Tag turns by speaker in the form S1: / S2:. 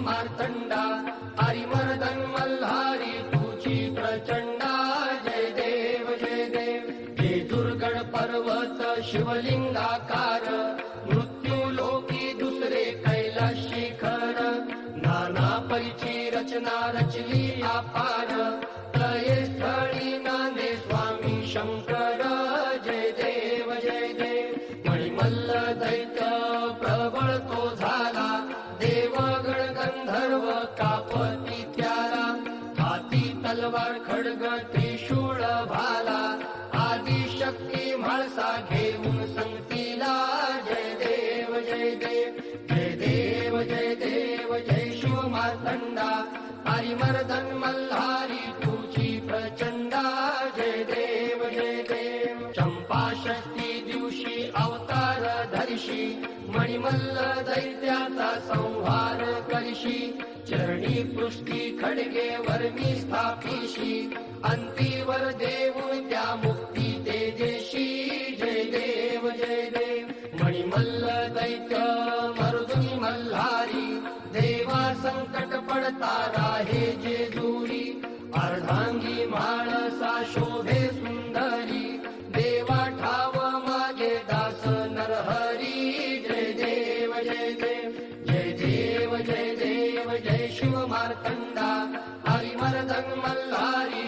S1: मार्तंडा हरिमर्दन मल्हारी तुझी प्रचंडा जय देव जय देव. हे दुर्गड पर्वत शिवलिंगाकार मृत्यू लोकी दुसरे कैलास शिखर. नाना परिची रचना रचली अपार खडग त्रिशूळ भाला आदी शक्ती म्हाळसा घेऊन संगतीला जय देव जय देव जय देव जय देव जय शिव मार्तंडा हरिमर्दन मल्हारी तुझी प्रचंडा जय देव जय देव चंपा शक्ती मणिमल्ल दैत्याचा संहार करशी चरणी पृष्टी खडगे वर्मी स्थापिशी अंतीवर देऊन त्या मुक्ती तेजेशी. जय देव जय देव मणिमल्ल दैत्य मरुदुनी मल्हारी देवा संकट पडता राहे जे दूरी अर्धांगी माणसा शोभे शिव मार्तंडा हरिमर्दन मल्हारी